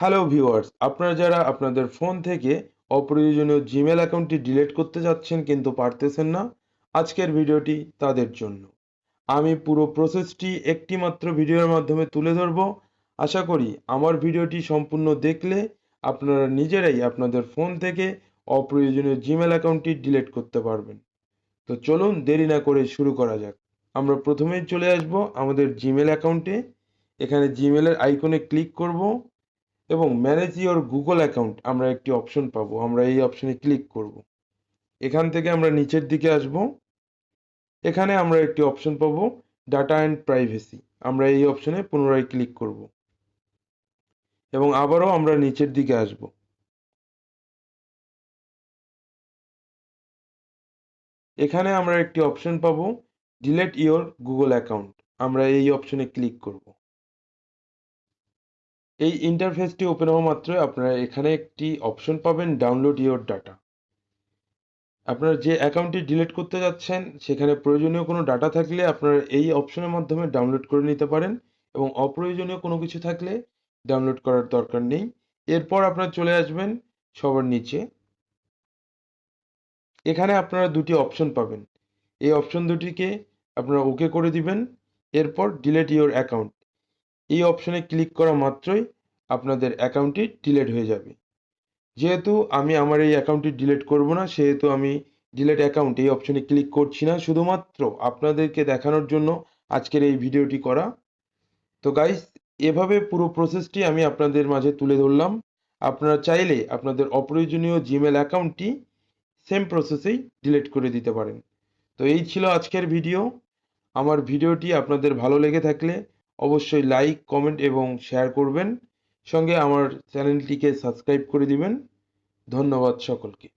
Hello viewers আপনারা যারা আপনাদের ফোন থেকে অপ্রয়োজনীয় জিমেল অ্যাকাউন্টটি ডিলিট করতে যাচ্ছেন কিন্তু পারতেছেন না, আজকের ভিডিওটি তাদের জন্য। আমি পুরো প্রসেসটি একটি মাত্র ভিডিওর মাধ্যমে তুলে ধরব। আশা করি আমার ভিডিওটি সম্পূর্ণ দেখলে আপনারা নিজেরাই আপনাদের ফোন থেকে অপ্রয়োজনীয় জিমেল অ্যাকাউন্টটি ডিলিট করতে পারবেন। তো চলুন দেরি না করে শুরু করা যাক। আমরা প্রথমেই চলে আসব আমাদের জিমেল অ্যাকাউন্টে এখানে জিমেলের আইকনে ক্লিক করব। এবং ম্যানেজ ইওর গুগল অ্যাকাউন্ট আমরা একটি অপশন পাবো। আমরা এই অপশনে ক্লিক করব। এখান থেকে আমরা নিচের দিকে আসব। এখানে আমরা একটি অপশন পাবো ডাটা অ্যান্ড প্রাইভেসি আমরা এই অপশনে পুনরায় ক্লিক করব। এবং আবারও আমরা নিচের দিকে আসব। এখানে আমরা একটি অপশন পাবো ডিলেট ইওর গুগল অ্যাকাউন্ট আমরা এই অপশনে ক্লিক করব। এই ইন্টারফেসটি ওপেন হওয়া মাত্রই আপনারা এখানে একটি অপশন পাবেন ডাউনলোড ইওর ডাটা আপনারা যে অ্যাকাউন্টটি ডিলিট করতে যাচ্ছেন, সেখানে প্রয়োজনীয় কোনো ডাটা থাকলে আপনারা এই অপশনের মাধ্যমে ডাউনলোড করে নিতে পারেন এবং অপ্রয়োজনীয় কোনো কিছু থাকলে ডাউনলোড করার দরকার নেই। এরপর আপনারা চলে আসবেন সবার নিচে। এখানে আপনারা দুটি অপশন পাবেন। এই অপশন দুটিকে আপনারা ওকে করে দিবেন। এরপর ডিলেট ইওর অ্যাকাউন্ট এই অপশনে ক্লিক করা মাত্রই আপনাদের অ্যাকাউন্টটি ডিলেট হয়ে যাবে। যেহেতু আমি আমার এই অ্যাকাউন্টটি ডিলিট করব না, সেহেতু আমি ডিলেট অ্যাকাউন্ট এই অপশনে ক্লিক করছি না, শুধুমাত্র আপনাদেরকে দেখানোর জন্য আজকের এই ভিডিওটি করা। তো গাইস এভাবে পুরো প্রসেসটি আমি আপনাদের মাঝে তুলে ধরলাম। আপনারা চাইলে আপনাদের অপ্রয়োজনীয় জিমেল অ্যাকাউন্টটি সেম প্রসেসেই ডিলিট করে দিতে পারেন। তো এই ছিল আজকের ভিডিও আমার ভিডিওটি আপনাদের ভালো লেগে থাকলে অবশ্যই লাইক কমেন্ট এবং শেয়ার করবেন। সঙ্গে আমার চ্যানেলটিকে সাবস্ক্রাইব করে দিবেন। ধন্যবাদ সকলকে।